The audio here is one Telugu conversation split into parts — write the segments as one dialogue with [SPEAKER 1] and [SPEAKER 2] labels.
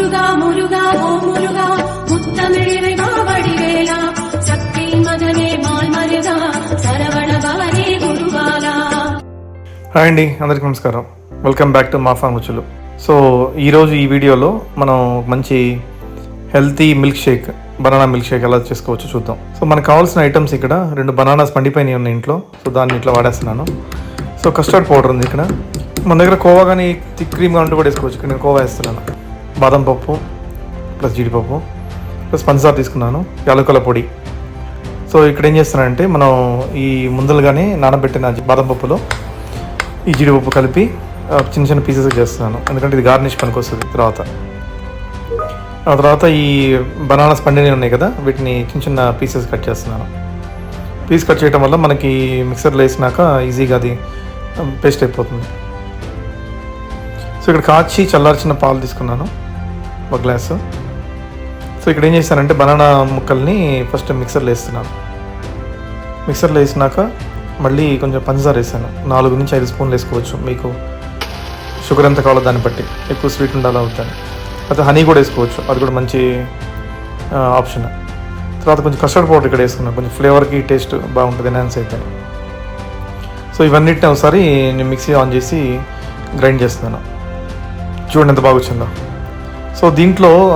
[SPEAKER 1] முருகா முருகா ஓ முருகா முத்தமிழிறைவா வடிவேலா சக்தி மகனே மால் மருகா சரவண பவனே குருவாலா
[SPEAKER 2] హాయ్ అండి అందరికీ నమస్కారం వెల్కమ్ బ్యాక్ టు మా ఫామ్ రుచులు సో ఈరోజు ఈ వీడియోలో మనం మంచి healthy milkshake banana milkshake ఎలా చేసుకోవచ్చో చూద్దాం సో మనకు కావాల్సిన ఐటమ్స్ ఇక్కడ రెండు బనానాస్ పండిపోయినాయి ఉన్నాయి ఇంట్లో సో దాన్ని ఇట్లా వాడేస్తున్నాను సో కస్టర్డ్ పౌడర్ ఉంది ఇక్కడ మన దగ్గర కోవా కానీ థిక్ క్రీమ్గా ఉంటూ కూడా వేసుకోవచ్చు ఇక్కడ నేను కోవా వేస్తున్నాను బాదం పప్పు ప్లస్ జీడిపప్పు ప్లస్ పంచదార తీసుకున్నాను యాలకుల పొడి. సో ఇక్కడ ఏం చేస్తున్నానంటే మనం ఈ ముందలుగానే నానబెట్టిన బాదం పప్పులో ఈ జీడిపప్పు కలిపి చిన్న చిన్న పీసెస్ చేస్తున్నాను. ఎందుకంటే ఇది గార్నిష్ పనికి వస్తుంది తర్వాత. ఆ తర్వాత ఈ బనానాస్ పండినవి ఉన్నాయి కదా వీటిని చిన్న చిన్న పీసెస్ కట్ చేస్తున్నాను. పీస్ కట్ చేయడం వల్ల మనకి మిక్సర్లో వేసినాక ఈజీగా అది um, పేస్ట్ అయిపోతుంది. సో ఇక్కడ కాచి చల్లార్చిన పాలు తీసుకున్నాను. ఒక గ్లాసు. సో ఇక్కడ ఏం చేశానంటే బనానా ముక్కల్ని ఫస్ట్ మిక్సర్లో వేస్తున్నాను. మిక్సర్లో వేసినాక మళ్ళీ కొంచెం పంచదార వేసాను. నాలుగు నుంచి ఐదు స్పూన్లు వేసుకోవచ్చు. మీకు షుగర్ ఎంత కావాలో దాన్ని బట్టి. ఎక్కువ స్వీట్ ఉండాలో అవుతాను అయితే హనీ కూడా వేసుకోవచ్చు. అది కూడా మంచి ఆప్షన్. తర్వాత కొంచెం కస్టర్డ్ పౌడర్ ఇక్కడ వేసుకున్నాను. కొంచెం ఫ్లేవర్కి టేస్ట్ బాగుంటుంది ఎన్హాన్స్ అయితే సో ఇవన్నిటిని ఒకసారి నేను మిక్సీ ఆన్ చేసి గ్రైండ్ చేస్తున్నాను. చూడండి ఎంత బాగా వచ్చిందో. సో దీంట్లో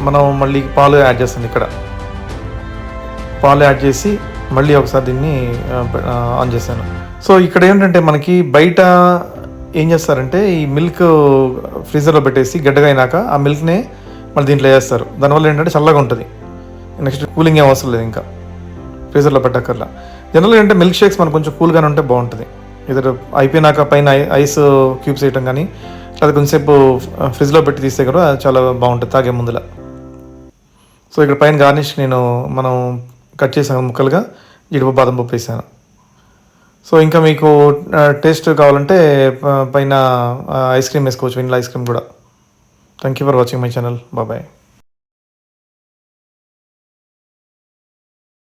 [SPEAKER 2] మనం మళ్ళీ పాలు యాడ్ చేస్తాను ఇక్కడ. పాలు యాడ్ చేసి మళ్ళీ ఒకసారి దీన్ని ఆన్ చేశాను. సో ఇక్కడ ఏంటంటే మనకి బయట ఏం చేస్తారంటే ఈ మిల్క్ ఫ్రీజర్లో పెట్టేసి గడ్డగా అయినాక ఆ మిల్క్నే మళ్ళీ దీంట్లో వేస్తారు. దానివల్ల ఏంటంటే చల్లగా ఉంటుంది. నెక్స్ట్ కూలింగ్ ఏం అవసరం లేదు ఇంకా. ఫ్రీజర్లో పెట్టక్కర్లా. జనరల్గా ఏంటంటే మిల్క్ షేక్స్ మనకు కొంచెం కూల్గానే ఉంటే బాగుంటుంది. ఇద్దరు అయిపోయినాక పైన ఐ- ఐస్ క్యూబ్స్ వేయటం కానీ అది కొంచెంసేపు ఫ్రిడ్జ్లో పెట్టి తీస్తే కూడా చాలా బాగుంటుంది తాగే ముందులా. సో ఇక్కడ పైన గార్నిష్ నేను మనం కట్ చేసాను ముక్కలుగా జీడిపప్పు బాదం పప్పు వేసాను. సో ఇంకా మీకు టేస్ట్ కావాలంటే పైన ఐస్ క్రీమ్ వేసుకోవచ్చు వెనిలా ఐస్ క్రీమ్ కూడా. Thank you for watching my channel బాబాయ్